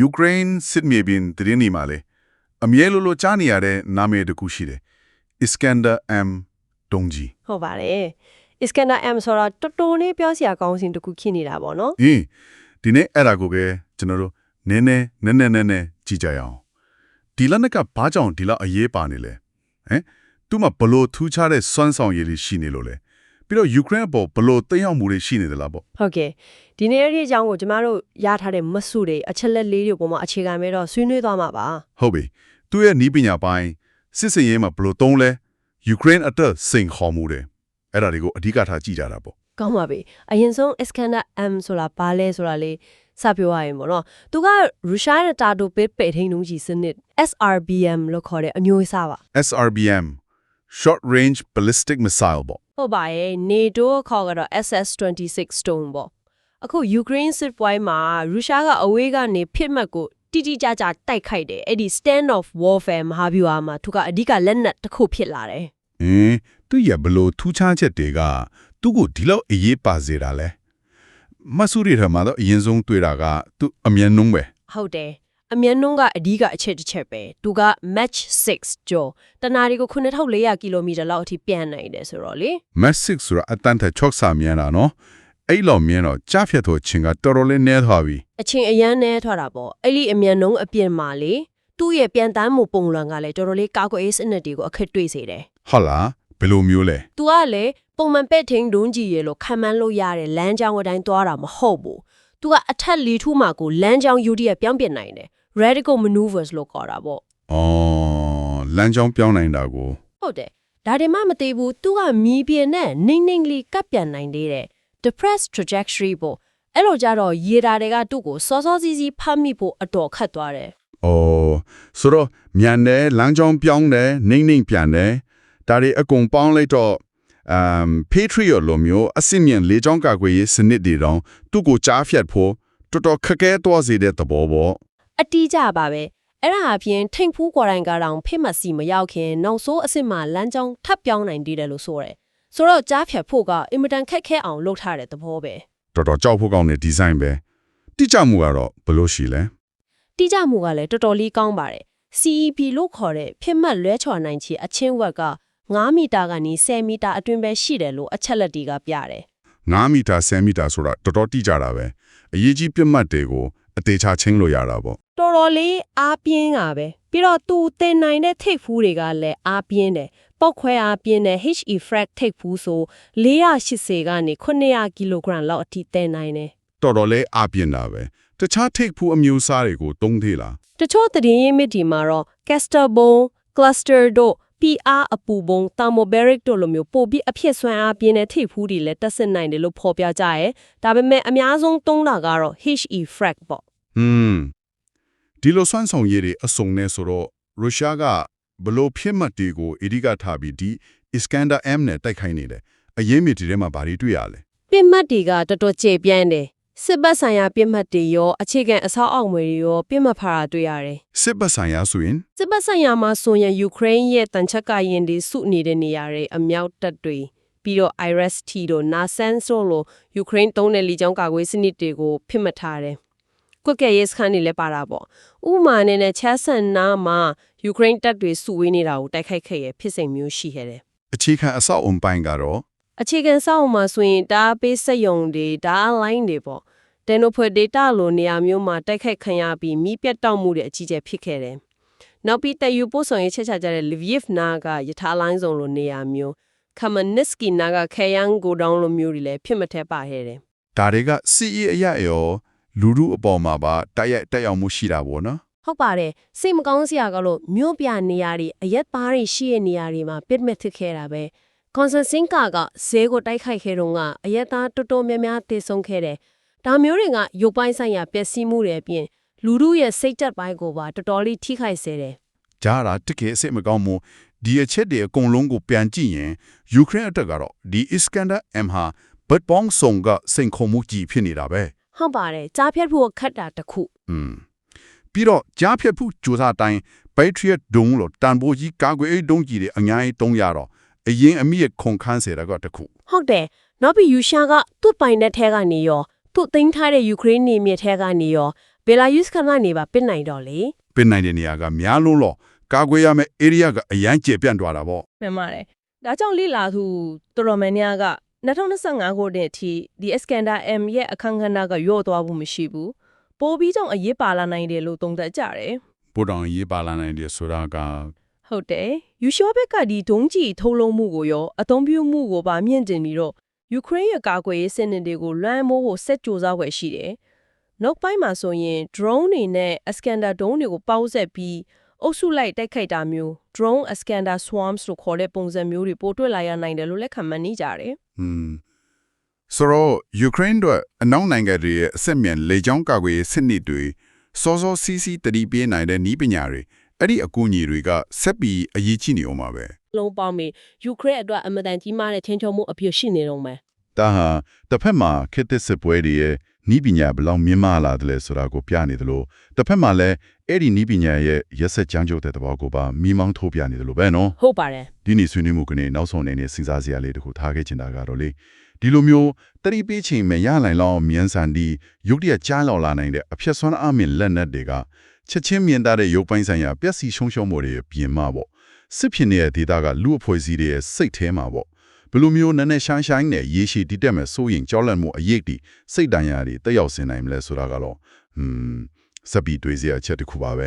ယူကရိန်းစစ်မြေပြင်တရင်ဒီမှာလေအမြဲလိုလိုကြားနေရတဲ့နာမည်တစ်ခုရှိတယ် Iskander M တုံးကြီးဟုတ်ပါတယ် Iskander M ဆိုတာတော်တော်လေးပြောစရာကောင်းစဉ်တစ်ခုဖြစ်နေတာပေါ့နော်ဟင်းဒီနေ့အဲ့ဒါကိုပဲကျွန်တော်တို့နည်းနည်းနည်းနည်းနည်းနည်းကြည့်ကြရအောင်ဒီလက်နက်ကဘာကြောင့်ဒီလောက်အရေးပါနေလဲဟမ်သူမှဘလို့ထူးခြားတဲ့စွမ်းဆောင်ရည်တွေရှိနေလို့လဲ ပြီးတော့ယူကရိန်းအပေါ်ဘလို့သိမ်းရောက်မှုတွေရှိနေသလားပေါ့ဟုတ်ကဲ့ဒီနေ့ရဲ့အကြောင်းကိုကျမတို့ရထားတဲ့မဆုတွေအချက်လက်လေးတွေပေါ်မှာအခြေခံပြီးတော့ဆွေးနွေးသွားမှာပါဟုတ်ပြီသူရဲ့နီးပညာပိုင်းစစ်စင်ရေးမှာဘလို့သုံးလဲယူကရိန်းအတွက်စိန်ခေါ်မှုတွေအဲ့ဒါတွေကိုအဓိကထားကြည့်ကြတာပေါ့ကောင်းပါပြီအရင်ဆုံး Iskander M ဆိုတာဘာလဲဆိုတာလေးစပြောရရင်ပေါ့နော်သူကရုရှားရဲ့တာတိုပစ်ပေထိန်နှုံးကြီးစနစ် SRBM လို့ခေါ်တဲ့အမျိုးအစားပါ SRBM short range ballistic missile ပေါ့ ဟုတ်ပါရဲ့ NATO ခေါ်ကတော့ SS26 Stone ပေါ့အခု Ukraine စစ်ပွဲမှာရုရှားကအဝေးကနေဖြစ်မှတ်ကိုတိတိကျကျတိုက်ခိုက်တယ်အဲ့ဒီ stand of warfare မဟာဗျူဟာမှာသူကအဓိကလက်နက်တစ်ခုဖြစ်လာတယ်အင်းသူရဘလို့ထူးခြားချက်တွေကသူ့ကိုဒီလောက်အရေးပါစေတာလဲမဆူရီထမှာတော့အရင်ဆုံးတွေ့တာကသူအမြန်နှုံးပဲဟုတ်တယ် အမြန်နှုန်းကအဓိကအချက်တစ်ချက်ပဲသူက match 6ကျော်တနာရီကို9400ကီလိုမီတာလောက်အထိပြန်နိုင်တယ်ဆိုတော့လေ massive ဆိုတာအတန်းထက်ချော့ဆာမြန်တာနော်အဲ့လောက်မြန်တော့ကြားဖြတ်တော့ချင်းကတော်တော်လေးနဲသွားပြီအချင်းအရန်နဲထွက်တာပေါ့အဲ့ဒီအမြန်နှုန်းအပြင်မှာလေသူ့ရဲ့ပြန်တမ်းမှုပုံလွန်ကလည်းတော်တော်လေးကာကွယ်ရေးစနစ်တွေကိုအခက်တွေ့စေတယ်ဟုတ်လားဘယ်လိုမျိုးလဲ။ तू ကလည်းပုံမှန်ပဲ့ထင်းဒုံးကြီးရေလို့ခံမှန်းလို့ရတဲ့လမ်းကြောင်းအတိုင်းသွားတာမဟုတ်ဘူး။ तू ကအထက်လီထူးမှာကိုလမ်းကြောင်းယူတည်ပြောင်းပြနိုင်တယ်။ radical maneuvers လို့ခေါ်တာပေါ့အော်လမ်းကြောင်းပြောင်းနိုင်တာကို။ဟုတ်တယ်။ဒါတွေမှမသိဘူး။ तू ကမီးပြင်းနဲ့နှိမ့်နှိမ့်လေးကပ်ပြန်နိုင်သေးတယ်။ depressed trajectory ပေါ့။အဲ့လိုကြတော့ရေဓာတွေကသူ့ကိုစောစောစီးစီးဖမ်းမိဖို့အတော်ခတ်သွားတယ်အော်ဆိုတော့မြန်တယ်လမ်းကြောင်းပြောင်းတယ်နှိမ့်နှိမ့်ပြန်တယ်ဒါတွေအကုန်ပေါင်းလိုက်တော့ အမ် Patriot လိုမျိုးအစစ်မြန်လေကြောင်းကာကွယ်ရေးစနစ်တွေတောင်သူ့ကိုကြားဖြတ်ဖို့တော်တော်ခက်ခဲသွားစေတဲ့သဘောပေါ့။အတီးကြပါပဲ။အဲ့ဒါအပြင်ထိန်ဖူးကွာတိုင်းကတောင်ဖိမစီမရောက်ခင်နောက်ဆိုးအစ်စ်မှလမ်းကြောင်းထပ်ပြောင်းနိုင်သေးတယ်လို့ဆိုရတယ်။ဆိုတော့ကြားဖြတ်ဖို့ကအင်မတန်ခက်ခဲအောင်လုပ်ထားတဲ့သဘောပဲတော်တော်ကြောက်ဖို့ကောင်းတဲ့ဒီဇိုင်းပဲတိကျမှုကတော့ဘယ်လိုရှိလဲ။တိကျမှုကလည်းတော်တော်လေးကောင်းပါတယ်။ CEP လို့ခေါ်တဲ့ဖြစ်မှတ်လွဲချော်နိုင်ချေအချင်းဝက်က 9မီတာကနေ10မီတာအတွင်းပဲရှိတယ်လို့အချက်လက်တွေကပြတယ်9မီတာ10မီတာဆိုတာတော်တော်တိကျတာပဲအရေးကြီးပြတ်မှတ်တွေကိုအသေးချာချင်းလို့ရတာပေါ့။တော်တော်လေးအားပြင်းတာပဲ။ပြီးတော့သူတင်နိုင်တဲ့ထိတ်ဖူးတွေကလည်းအားပြင်းတယ်။ပောက်ခွဲအားပြင်းတဲ့ HE frag ထိတ်ဖူးဆို480ကနေ900ကီလိုဂရမ်လောက်အထိတင်နိုင်တယ်တော်တော်လေးအပြင်းတာပဲတခြားထိတ်ဖူးအမျိုးအစားတွေကိုသုံးသေးလား။တချို့သတင်းရင်းမြစ်ဒီမှာတော့ caster bone, cluster တို့ PR အပူပုံ thermobaric တို့လိုမျိုးပို့ပြီးအဖြစ်ဆွမ်းအားပြင်းတဲ့ထိပ်ဖူးတွေလည်းတက်စစ်နိုင်တယ်လို့ဖော်ပြကြရဲ။ဒါပေမဲ့အများဆုံးသုံးတာကတော့ HE frag ပေါ့ဟွန်းဒီလိုဆွမ်းဆောင်ရည်တွေအစုံနဲ့ဆိုတော့ရုရှားကဘလို့ဖြစ်မှတ်တွေကိုအဓိကထားပြီးဒီ Iskander M နဲ့တိုက်ခိုက်နေတယ်အရင်မြစ်တွေထဲမှာဘာတွေတွေ့ရလဲ။ပြစ်မှတ်တွေကတော်တော်ကျေပြန့်တယ်။ စစ်ဘက်ဆိုင်ရာပြစ်မှတ်တွေရောအခြေခံအဆောက်အအုံတွေရောပြစ်မှတ်ဖာတာတွေ့ရတယ်။စစ်ဘက်ဆိုင်ရာဆိုရင်စစ်ဘက်ဆိုင်ရာမှာဆိုရင်ယူကရိန်းရဲ့တန်ချက်ကရင်တွေစုနေတဲ့နေရာတွေအမြောက်တပ်တွေပြီးတော့ IRST တို့ NASAMS တို့လိုယူကရိန်းသုံးတဲ့လီကြောင်းကာကွယ်စနစ်တွေကိုဖိမှတ်ထားတယ်။ကွက်ကဲရေးစခန်းတွေလည်းပါတာပေါ့။ဥပမာနဲ့နဲ့ချက်ဆန်နာမှာယူကရိန်းတပ်တွေစုဝေးနေတာကိုတိုက်ခိုက်ခဲ့ရဖြစ်စဉ်မျိုးရှိခဲ့တယ်အခြေခံအဆောက်အုံပိုင်းကတော့။ အခြေခံစောင့်မှာဆိုရင်ဒါပေးစက်ယုံတွေဒါလိုင်းတွေပေါ့။တယ်နိုဖွယ် data လိုနေရာမျိုးမှာတိုက်ခိုက်ခံရပြီးမိပြတ်တောက်မှုတွေအကြီးကျယ်ဖြစ်ခဲ့တယ်။နောက်ပြီးတယူပို့ဆောင်ရေးချက်ချကြတဲ့ Lviv နာကယထာလိုင်းဆောင်လိုနေရာမျိုး Khmelnytsky နာကခဲယန်ဂိုဒေါင်းလိုမျိုးတွေလည်းဖြစ်မထဲပါခဲ့တယ်ဒါတွေကစီအီအရရောလူလူအပေါ်မှာပါတိုက်ရိုက်တက်ရောက်မှုရှိတာပေါ့နော်။ဟုတ်ပါတယ်စိတ်မကောင်းစရာကလို့မြို့ပြနေရာတွေအရက်သားတွေရှိတဲ့နေရာတွေမှာပစ်မစ်ဖြစ်ခဲ့တာပဲ။ Konstantinka ကဈေးကိုတိုက်ခိုက်ခဲ့တော့ကအရက်သားတော်တော်များများတေဆုံးခဲ့တယ်။ဒါမျိုးတွေကရုပ်ပိုင်းဆိုင်ရာပျက်စီးမှုတွေအပြင်လူမှုရဲ့စိတ်သက်ပိုင်းကိုပါတော်တော်လေးထိခိုက်စေတယ်။ကြားတာတကယ်အစ်မကောင်းမှုဒီအချက်တွေအကုန်လုံးကိုပြန်ကြည့်ရင်ယူကရိန်းအတွက်ကတော့ဒီ Iskander M ဟာဘတ်ပေါင်းစုံကစိန်ခေါ်မှုကြီးဖြစ်နေတာပဲဟုတ်ပါတယ်ကြားဖြတ်ဖို့ခက်တာတစ်ခုอืมပြီးတော့ကြားဖြတ်ဖို့ကြိုးစားတိုင်း Patriot ဒုံလို့တန်ဖိုးကြီးကာကွယ်ရေးဒုံကြီးတွေအများကြီးတုံးရတော့ အရင်အမိရဲ့ခုန်ခန်းစေတာကတခုဟုတ်တယ်နောက်ပြီးယူရှာကသူ့ပိုင်တဲ့ထဲကနေရောသူ့သိမ်းထားတဲ့ယူကရိန်းနေမြေထဲကနေရောဘယ်လာယူစ်ခနိုင်နေပါပစ်နိုင်တော့လေပင်နိုင်တဲ့နေရာကများလုံးလို့ကာကွယ်ရမယ့် area ကအရန်ကျေပြန့်သွားတာပေါ့မှန်ပါတယ်ဒါကြောင့်လိလာသူတော်တော်များများက2025ခုနှစ်အထိဒီ Iskander M ရဲ့အခန်းကဏ္ဍကရော့သွားဖို့မရှိဘူးပိုပြီးကြောင့်အရေးပါလာနိုင်တယ်လို့သုံးသပ်ကြတယ်ပို့တောင်ရေးပါလာနိုင်တယ်ဆိုတာက ဟုတ်တယ်ယူရှောဘက်ကဒီဒုံးကြီးထုတ်လုံးမှုကိုရောအသုံးပြုမှုကိုပါမြင့်တင်ပြီးတော့ယူကရိန်းရဲ့ကာကွယ်ရေးစစ်နစ်တွေကိုလွှမ်းမိုးဖို့ဆက်ကြိုးစားွယ်ရှိတယ်နောက်ပိုင်းမှာဆိုရင် drone တွေနဲ့ Iskander ဒုံးတွေကိုပေါင်းဆက်ပြီးအုပ်စုလိုက်တိုက်ခိုက်တာမျိုး drone Iskander swarms လို့ခေါ်တဲ့ပုံစံမျိုးတွေပိုတွေ့လာရနိုင်တယ်လို့လက်ခံမှတ်နေကြတယ်อืมဆိုတော့ယူကရိန်းတို့အနောက်နိုင်ငံတွေရဲ့အဆက်မြန်လေကြောင်းကာကွယ်ရေးစစ်နစ်တွေစောစောစီးစီးတတိပေးနိုင်တဲ့နည်းပညာတွေ အဲ့ဒီအကူအညီတွေကဆက်ပြီးအရေးကြီးနေအောင်ပါပဲလုံးပေါင်းပြီးယူကရိန်းအတွက်အမတန်ကြီးမားတဲ့ချင်းချုံမှုအပြည့်ရှိနေတော့မယ်ဒါဟာတစ်ဖက်မှာခေတ်သစ်စစ်ပွဲတွေရဲ့နီးပညာဘယ်လောက်မြင့်မားလာတယ်လဲဆိုတာကိုပြနေတယ်လို့တစ်ဖက်မှာလည်းအဲ့ဒီနီးပညာရဲ့ရက်ဆက်ကြမ်းကြုတ်တဲ့သဘောကိုပါမိမောင်းထုတ်ပြနေတယ်လို့ပဲနော်ဟုတ်ပါတယ်ဒီနေ့ဆွေးနွေးမှုကနေနောက်ဆုံးအနေနဲ့စဉ်းစားစရာလေးတစ်ခုထားခဲ့ချင်တာကတော့လေဒီလိုမျိုးတတိပေးချိန်မဲ့ရနိုင်လောက်အောင်မြန်ဆန်ဒီရုပ်တရက်ကြားလောက်လာနိုင်တဲ့အဖြစ်ဆွမ်းအမင်လက်နက်တွေက ချက်ချင်းမြင်တတ်တဲ့ရုပ်ပိုင်းဆိုင်ရာပျက်စီးရှုံးရှုံးမှုတွေပြင်မှာပေါ့စစ်ဖြစ်နေတဲ့ဒေတာကလူအဖွဲ့အစည်းတွေရဲ့စိတ်ထဲမှာပေါ့ဘယ်လိုမျိုးနည်းနည်းရှိုင်းရှိုင်းနဲ့ရေရှည်တည်တက်မဲ့စိုးရင်ကြောက်လန့်မှုအရေးတီစိတ်တန်ရာတွေတက်ရောက်စင်နိုင်မလဲဆိုတာကတော့ဟွန်းစပီတွေးစရာအချက်တစ်ခုပါပဲ